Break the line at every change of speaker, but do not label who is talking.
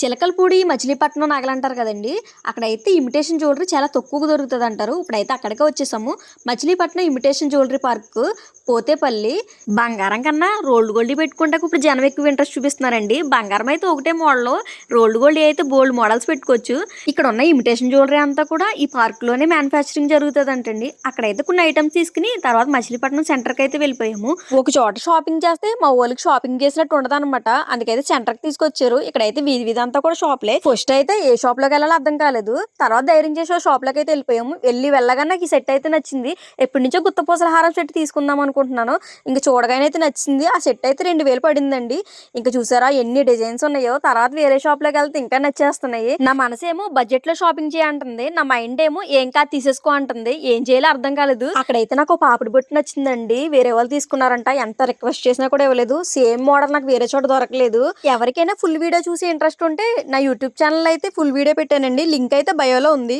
చిలకలపూడి మచిలీపట్నం నగలు అంటారు కదండి. అక్కడైతే ఇమిటేషన్ జ్యువెలరీ చాలా తక్కువగా దొరుకుతుంది అంటారు ఇప్పుడైతే అక్కడికే వచ్చేసాము. Machilipatnam imitation jewellery park Pothepalli. బంగారం కన్నా రోల్డ్ గోల్డ్ పెట్టుకుంటే ఇప్పుడు జనం ఎక్కువ ఇంట్రెస్ట్ చూపిస్తున్నారండి. బంగారం అయితే ఒకటే మోడల్ రోల్డ్ గోల్డ్ అయితే బోల్డ్ మోడల్స్ పెట్టుకోవచ్చు. ఇక్కడ ఉన్న ఇమిటేషన్ జ్యువెలరీ అంతా కూడా ఈ పార్క్లోనే మ్యానుఫ్యాక్చరింగ్ జరుగుతుంది అంటండి అక్కడైతే కొన్ని ఐటమ్స్ తీసుకుని తర్వాత మచిలీపట్నం సెంటర్కి అయితే వెళ్ళిపోయాము. ఒక చోట షాపింగ్ చేస్తే మా వాళ్ళకి షాపింగ్ చేసినట్టు ఉండదు అనమాట అందుకైతే సెంటర్కి తీసుకొచ్చారు. ఇక్కడైతే వీధి విధానం అంతా కూడా షాప్లే. ఫస్ట్ అయితే ఏ షాప్లోకి వెళ్ళాలో అర్థం కాలేదు. తర్వాత ధైర్యం చేసి ఆ షాప్లోకి అయితే వెళ్ళిపోయాము. వెళ్ళి వెళ్ళగా నాకు ఈ సెట్ అయితే నచ్చింది. ఎప్పటి నుంచో గుత్తపూసల హారం సెట్ తీసుకుందాం అనుకుంటున్నాను. ఇంకా చూడగానే అయితే నచ్చింది. ఆ సెట్ అయితే రెండు వేలు పడిందండి. ఇంకా చూసారా ఎన్ని డిజైన్స్ ఉన్నాయో. తర్వాత వేరే షాప్లోకి వెళ్తే ఇంకా నచ్చేస్తున్నాయి. నా మనసు ఏమో బడ్జెట్లో షాపింగ్ చేయంటుంది. నా మైండ్ ఏమో ఏం కాదు తీసేసుకో అంటుంది. ఏం చేయాలో అర్థం కాలేదు. అక్కడైతే నాకు పాపిడి బొట్టు నచ్చిందండి. వేరే వాళ్ళు తీసుకున్నారంట. ఎంత రిక్వెస్ట్ చేసినా కూడా ఇవ్వలేదు. సేమ్ మోడల్ నాకు వేరే చోట దొరకలేదు. ఎవరికైనా ఫుల్ వీడియో చూసి ఇంట్రెస్ట్ ఉంటే నా యూట్యూబ్ ఛానల్ అయితే ఫుల్ వీడియో పెట్టానండి. లింక్ అయితే బయోలో ఉంది.